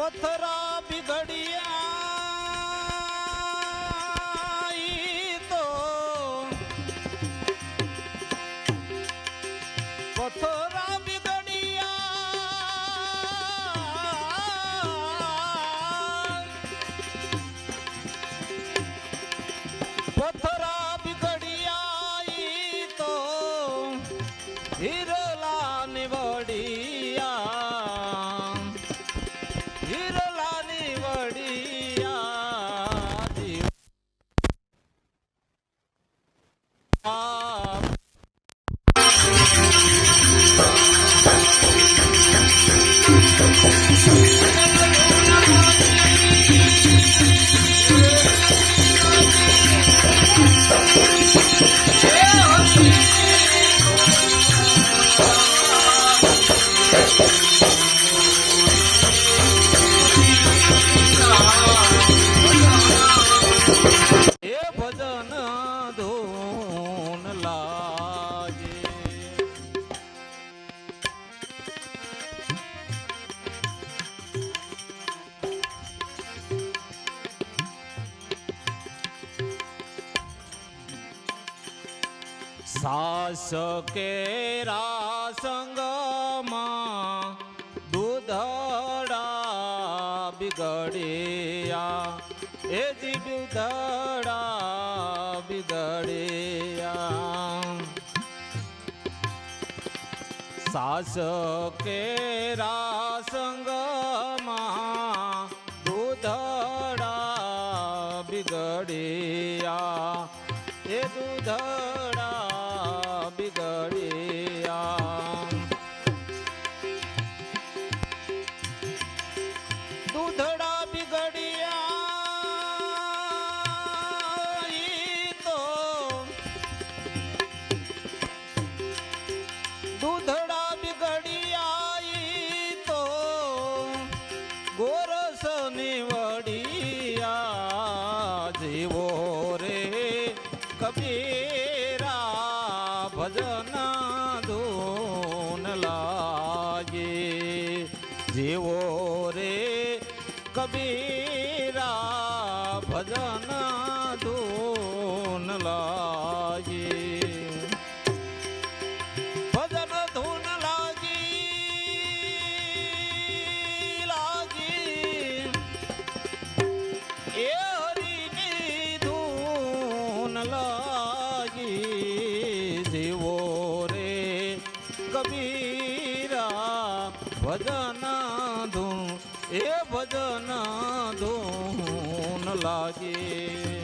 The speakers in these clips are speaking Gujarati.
पत्थर સાસ કેરા સંગમાં દૂધડા બિગડ્યા. એ જી દૂધડા બિગડ્યા. સાસ કેરા સંગમાં દૂધડા બિગડ્યા. લાગી.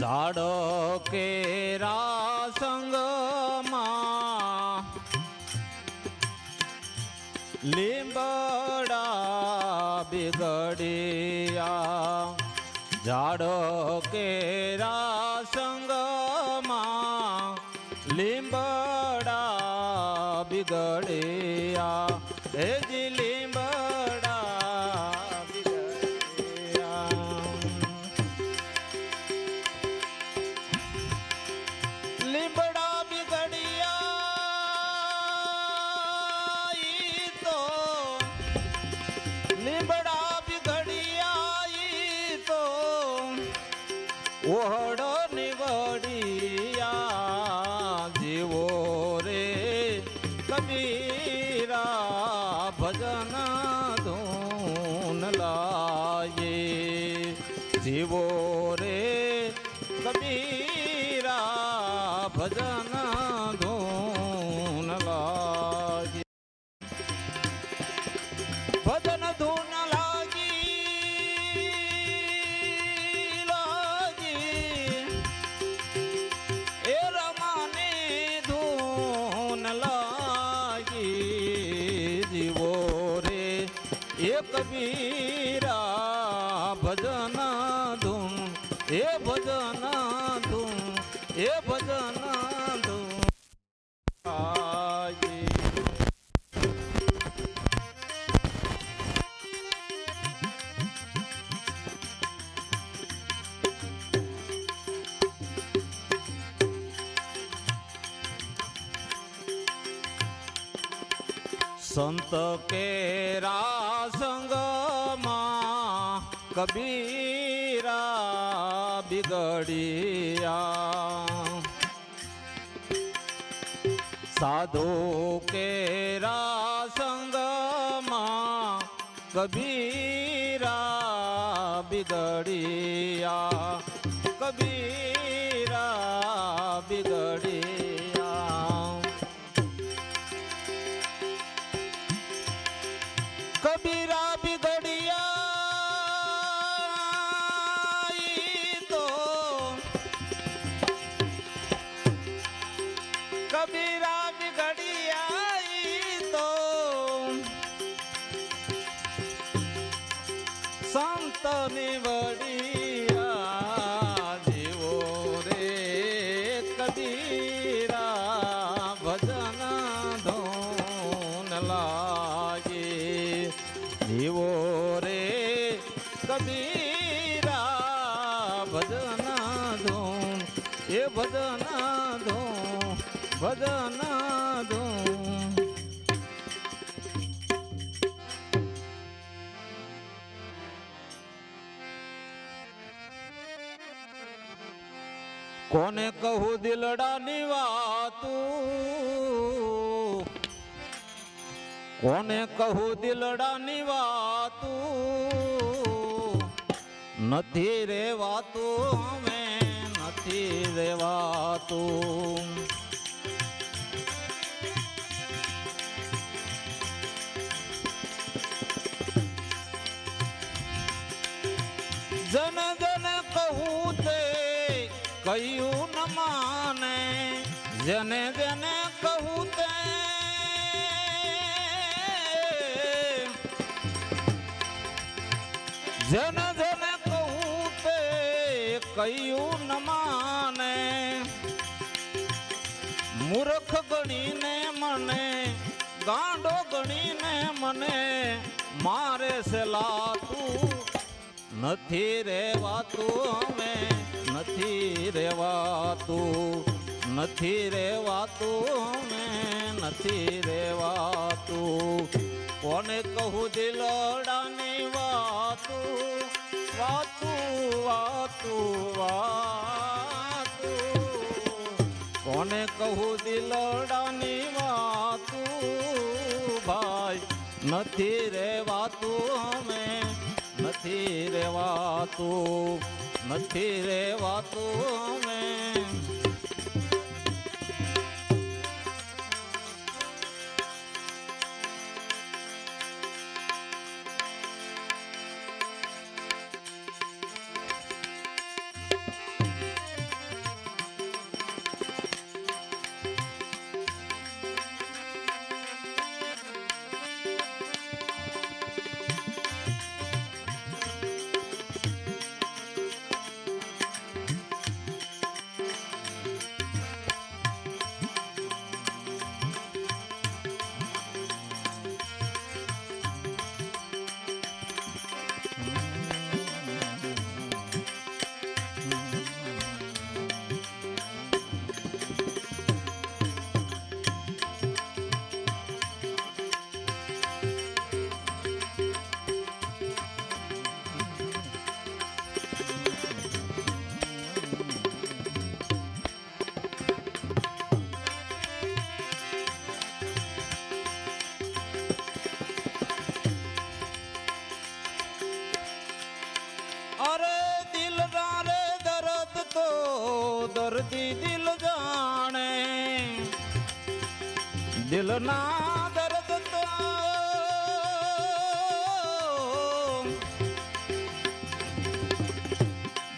ઝાડ કેરા સંગમાં લીંબડા બિગડ્યા. ઝાડ કેરા લીંબડા બિગડ્યા. હે જી લીંબડા લીમડા બિગડિયા ઈ તો. લીમડા બિગડિયા ઈ કબીરા ભજન ધૂમ એ ભજન ધૂમ એ ભજન ધૂમ. સંત કેરા સંગમાં કબીરા બિગડિયા. સાધુ કેરા સંગમાં કબીરા બિગડિયા. કબીરા બિગડિયા. કબીરા બિગડિયા ઈ તો સંત નિવડિયા જીવો રે કબીરા ભજન ધૂન લાગે. જીવો રે કબીરા ભજન ધૂન, એ ભજન ભજન ધૂન કોને કહું દિલડાની વાતું? કોને કહું દિલડાની વાતું? નથી રેવાતું, અમે નથી રેવાતું. જેને જને કહું તે જન જને કહું તે કયું ન માને. મૂર્ખ ગણીને મને, ગાંડો ગણીને મને મારે છે લાતું. નથી રેવાતું અમે નથી રેવાતું નથી રેવાતું અમે નથી રેવાતું કોને કહું દિલડાની વાતું? વાતું વાતું વાતું. કોને કહું દિલડાની વાતું? ભાઈ, નથી રેવાતું અમે નથી રેવાતું નથી રેવાતું અમે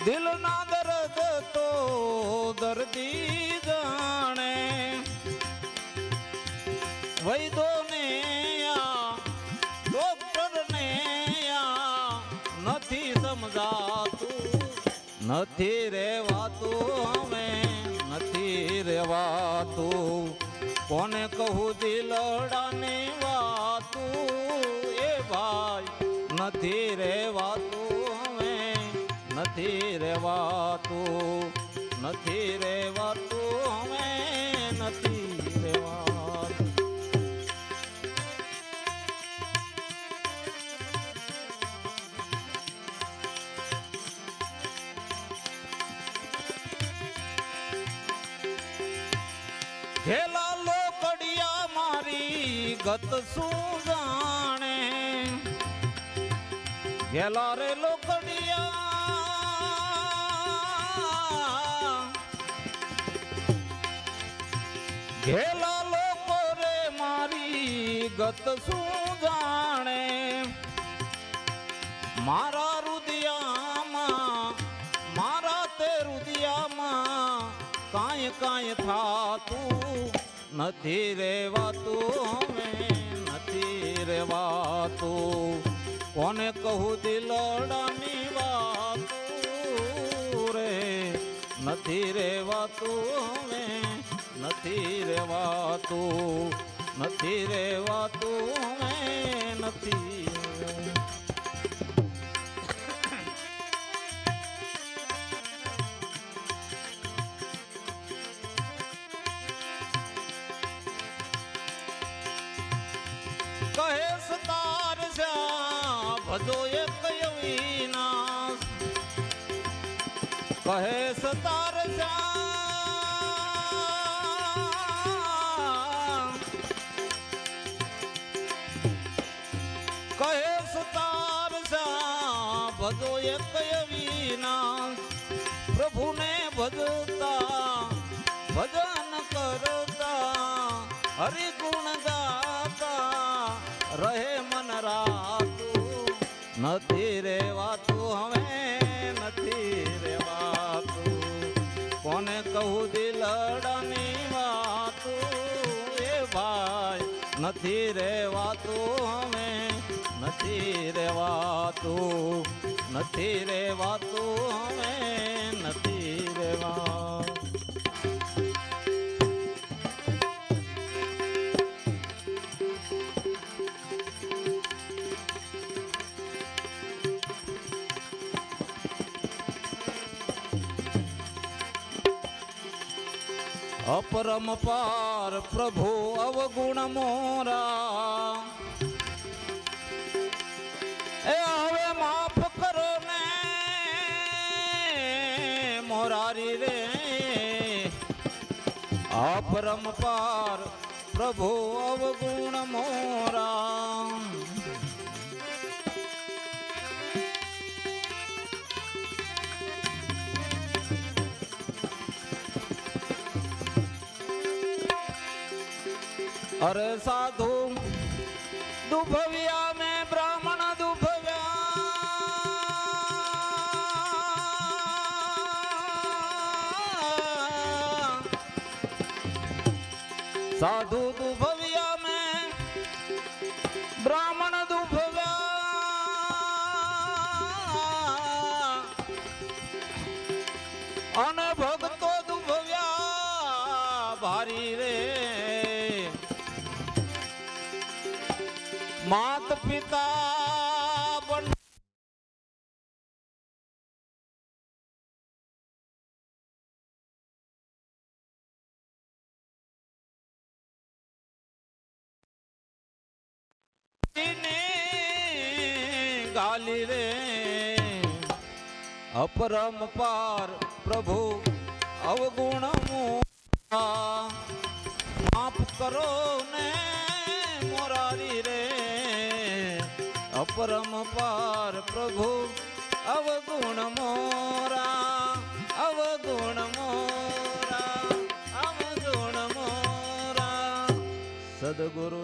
દિલ ના દર્દ તો દર્દી જાણે. વૈદો ને ડોક્ટર ને નથી સમજાતું. નથી રેવાતું અમે નથી રેવાતું. કોને કહું દિલડાની વાતું? એ ભાઈ નથી રેવાતું. નથી રહેવાતું નથી રહેવાતું અમે નથી રહેવાતું ઘેલા લોકડિયા મારી ગત શું જાણે? ઘેલા રે લોકડિયા ઘેલા લોકો રે મારી ગત શું જાણે? મારા રુદિયામાં, મારા તે રુદિયામાં કાંઈ કાંઈ થાતું નથી રેવાતું હવે નથી રેવાતું. કોને કહું દિલડાની વાતું રે? નથી રેવાતું હવે નથી રેવાતું નથી રેવાતું નથી કહે સતાર જા ભજો એક વિનાશ કહે સતાર વિનાશ પ્રભુને ભજતા ભજન કરતા, હરિગુણ ગાતા, રહે મન રાતું. નથી રેવાતું હવે નથી રેવાતું કોને કહું દિલડની વાતું? એ ભાઈ, નથી રેવાતું હવે નથી રેવાતું નથી રેવાતું નથી રેવા અપરમ પાર પ્રભુ અવગુણ મોરા અપરમ પાર પ્રભુ અવગુણ મોરા. અરે સાધુ દુભવ્યા મેં બ્રાહ્મણ સાધુ દુભવ્યા મેં બ્રાહ્મણ દુભવ્યા. અને ભક્તો દુભવ્યા ભારી રે. માત પિતા ગાલી રે અપરમ પાર પ્રભુ, અવગુણ માફ કરો ને મોરારી રે. અપરમ પાર પ્રભુ, અવગુણ મોરા અવગુણ મોરા અવગુણ મોરા. સદગુરુ